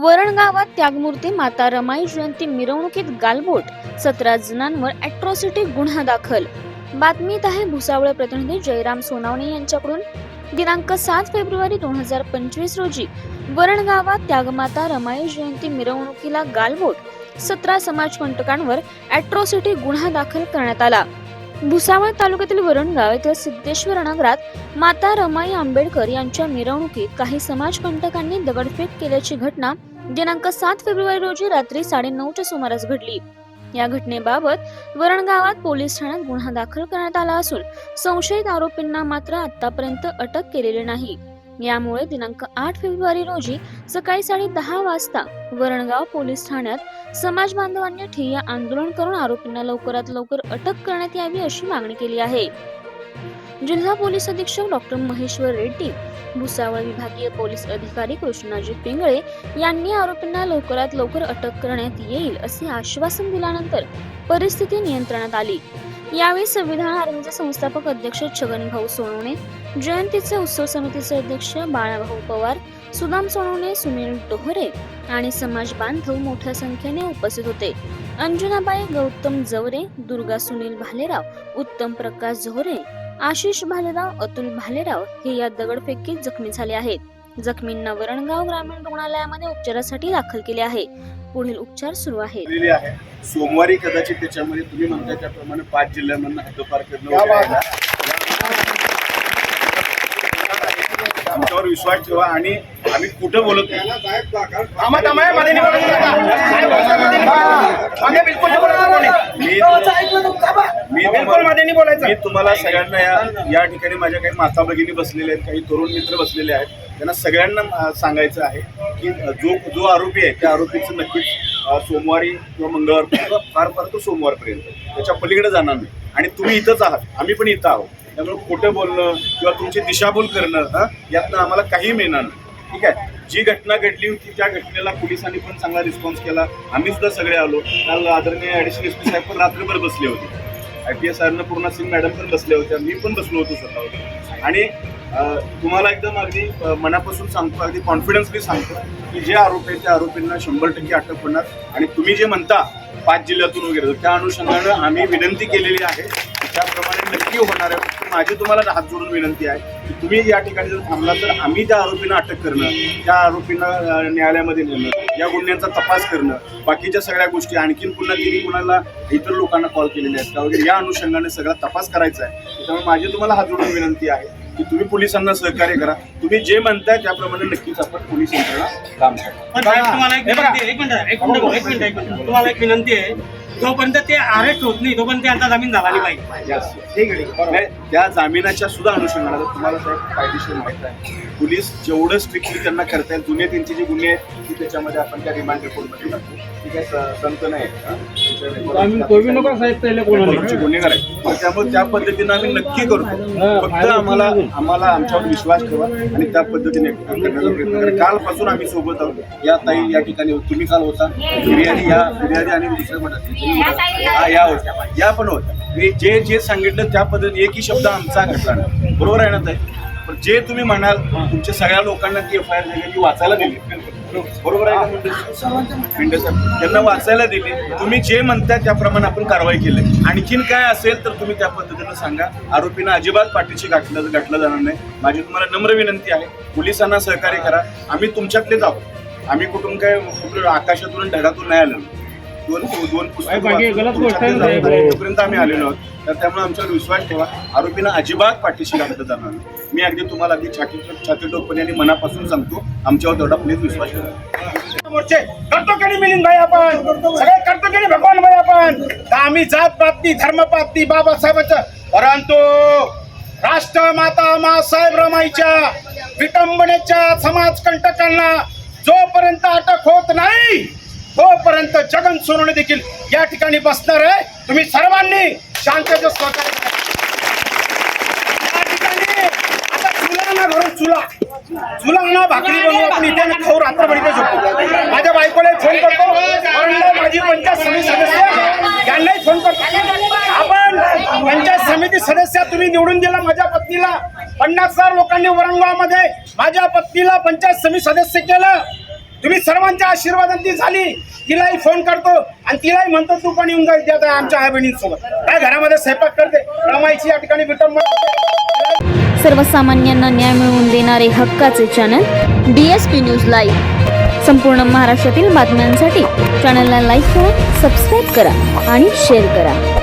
वरण गावात त्यागमूर्ती माता रमाई जयंती मिरवणुकीत गालबोट. सतरा जणांवर अॅट्रॉसिटी गुन्हा दाखल. बातमीत आहे भुसावळ प्रतिनिधी जयराम सोनावणे यांच्याकडून. दिनांक सात फेब्रुवारी दोन हजार पंचवीस रोजी वरण गावात त्यागमाता रमाई जयंती मिरवणुकीला गालबोट. सतरा समाजकंटकांवर अॅट्रॉसिटी गुन्हा दाखल करण्यात आला. भुसावळ तालुक्यातील वरणगाव येथील सिद्धेश्वर नगरात माता रमाई आंबेडकर यांच्या मिरवणुकीत काही समाजकंटकांनी दगडफेक केल्याची घटना दिनांक सात फेब्रुवारी रोजी रात्री साडेनऊच्या सुमारास घडली. या घटनेबाबत वरण गावात पोलीस ठाण्यात गुन्हा दाखल करण्यात आला असून संशयित आरोपींना मात्र आतापर्यंत अटक केलेली नाही. यामुळे दिनांक आठ फेब्रुवारी रोजी सकाळी साडे दहा वाजता वरणगाव पोलीस ठाण्यात समाज बांधवांनी ठिय्या आंदोलन करून आरोपींना लवकरात लवकर अटक करण्यात यावी अशी मागणी केली आहे. जिल्हा पोलीस अधीक्षक डॉक्टर महेश्वर रेड्डी भुसावळ विभागीय पोलीस अधिकारी कृष्णाजी पिंगळे यांनी आरोपींना लवकरात लवकर अटक करण्यात येईल असे आश्वासन दिल्यानंतर परिस्थिती नियंत्रणात आली. यावेळी संविधान आर्मीचे संस्थापक अध्यक्ष छगनभाऊ सोनवणे जयंतीचे उत्सव समितीचे अध्यक्ष बाळाभाऊ पवार सुदाम सोनवणे सुनील डोहरे आणि समाज बांधव मोठ्या संख्येने उपस्थित होते. अंजुनाबाई गौतम जवरे दुर्गा सुनील भालेराव उत्तम प्रकाश झोरे आशिष भालेराव अतुल भालेराव हे या दगडफेकीत जखमी झाले आहेत. जखमींना वरणगाव ग्रामीण रुग्णालयामध्ये उपचारासाठी दाखल केले आहे. पुढील उपचार सुरू आहे. सोमवारी कदाचित त्याच्यामध्ये तुम्ही म्हणताय त्याप्रमाणे पाच जिल्ह्यांमधून हद्दपार करणं. आमच्यावर विश्वास ठेवा आणि आम्ही कुठं बोलत नाही. हे. मी मी बिलकुल नाही बोलायचं. मी तुम्हाला सगळ्यांना या या ठिकाणी माझ्या काही माता भगिनी बसलेले आहेत काही तरुण मित्र बसलेले आहेत. त्यांना सगळ्यांना सांगायचं आहे की जो जो आरोपी आहे त्या आरोपीचं नक्कीच सोमवारी किंवा मंगळवार किंवा फार फार तो सोमवारपर्यंत. त्याच्या पलीकडे जाणार नाही. आणि तुम्ही इथंच आहात. आम्ही पण इथं आहोत. त्यामुळे खोटं बोलणं किंवा तुमची दिशाभूल करणं हा यातनं आम्हाला काही मिळणार नाही. ठीक आहे? जी घटना घडली होती त्या घटनेला पोलिसांनी पण चांगला रिस्पॉन्स केला. आम्ही सुद्धा सगळे आलो. काल आदरणीय ॲडिशनल एस पी साहेब पण रात्रभर बसले होते. I P S Annapurna Singh madam पण बसल्या होत्या मी पण बसलो होतो स्वतः आणि तुम्हाला एकदम अगदी मनापासून सांगतो अगदी कॉन्फिडन्सली सांगतो की जे आरोप आहेत त्या आरोपींना शंभर टक्के अटक होणार. आणि तुम्ही जे म्हणता पाच जिल्ह्यातून वगैरे त्या अनुषंगानं आम्ही विनंती केलेली आहे त्याप्रमाणे नक्की होणार आहे. माझी तुम्हाला हात जोडून विनंती आहे की तुम्ही या ठिकाणी जर थांबला तर आम्ही त्या आरोपींना अटक करणं त्या आरोपींना न्यायालयामध्ये नेणं या गुन्ह्यांचा तपास करणं बाकीच्या सगळ्या गोष्टी आणखीन पुन्हा तिने कुणाला इतर लोकांना कॉल केलेले आहेत का वगैरे या अनुषंगाने सगळा तपास करायचा आहे. त्यामुळे माझी तुम्हाला हात जोडून विनंती आहे की तुम्ही पोलिसांना सहकार्य करा. तुम्ही जे म्हणताय त्याप्रमाणे नक्कीच आपण पोलीस यंत्रणा काम करा. तुम्हाला एक विनंती आहे तोपर्यंत जोपर्यंत ते अरेस्ट होत नाही तोपर्यंत त्यांचा जामीन झाला पाहिजे. त्या जामिनाच्या सुद्धा अनुषंगाने तुम्हाला साहेब कायदेशीर माहीत आहे. पोलीस जेवढं स्ट्रिक्टली त्यांना करता येईल जुने त्यांचे जे गुन्हे आहेत त्याच्यामध्ये आपण त्या रिमांड रिपोर्टमध्ये टाकतो. ठीक आहे संत नाही आहेत का? त्यांच्या report- तुमचे गुन्हेगार आहेत तर त्यामुळे त्या पद्धतीनं आम्ही नक्की करतो. फक्त आम्हाला आम्हाला आमच्यावर विश्वास ठेवा आणि त्या पद्धतीने करण्याचा प्रयत्न करा. कालपासून आम्ही सोबत आहोत. या ताई या ठिकाणी होत- तुम्ही काल होता. फिर्यादी या फिर्यादी आणि दुसऱ्या हा या होत्या. या पण होत्या. जे जे सांगितलं त्या पद्धतीने एकही शब्द आमचा घडला नाही. बरोबर आहे ना ताई? पण जे तुम्ही म्हणाल तुमच्या सगळ्या लोकांना ती एफ आय आर ती वाचायला दिली. बरोबर आहे का साहेब त्यांना वाचायला दिली. तुम्ही जे म्हणता त्याप्रमाणे आपण कारवाई केली. आणखीन काय असेल तर तुम्ही त्या पद्धतीनं सांगा. आरोपींना अजिबात पाठीशी गाठलं गाठलं जाणार नाही. माझी तुम्हाला नम्र विनंती आहे. पोलिसांना सहकार्य करा. आम्ही तुमच्यातलेच आहोत. आम्ही कुठून काय कुठून आकाशातून ढगातून नाही आलेलो. दोन दोन पुस्तकं वाचून तुमच्यातलेच आहोत. इथपर्यंत आम्ही आलेलो आहोत तर त्यामुळे आमच्यावर विश्वास ठेवा. आरोपींना अजिबात पाठीशी घातलं जाणार नाही. मी अगदी तुम्हाला अगदी छाती छाती टोपणे आणि मनापासून सांगतो आमच्यावर तेवढा प्लीज विश्वास ठेवा. मोर्चे करतो की नाही मिलिंद भाई आपण. सगळे करतो की भगवान भाई आपण. आम्ही जात पातनी धर्म पातनी बाबासाहेबांचं परंतु राष्ट्रमाता मासाहेब रमाईच्या विटंबनेच्या समाजकंटकांना जोपर्यंत अटक होत नाही तोपर्यंत जगन सोनवणे देखील या ठिकाणी बसणार आहे. तुम्ही सर्वांनी शांततेचं स्वागत या ठिकाणी. आता चुला ना घरून चुला. चुला ना भाकरी बनवू आपण इथे खाऊ रात्रभर इथे झोपू. माझ्या बायकोला फोन करतो. माझी पंचायत समिती सदस्य यांनाही फोन करतो. आपण पंचायत समिती सदस्य तुम्ही निवडून दिला माझ्या पत्नीला. पन्नास हजार लोकांनी औरंगाबादमध्ये माझ्या पत्नीला पंचायत समिती सदस्य केलं. तुम्ही सर्वांच्या आशीर्वादाने झाली. तिलाही फोन करतो आणि तिलाही म्हणतो तू पण येऊन जाईल त्या आमच्या आई बहिणींसोबत काय घरामध्ये स्वयंपाक करते? रमाईची या ठिकाणी विटंबना सर्वसामान्यांना न्याय मिळवून देणारे हक्काचे channel D S P news live संपूर्ण महाराष्ट्रातील बातम्यांसाठी चॅनलला लाईक करा सबस्क्राईब करा आणि शेअर करा.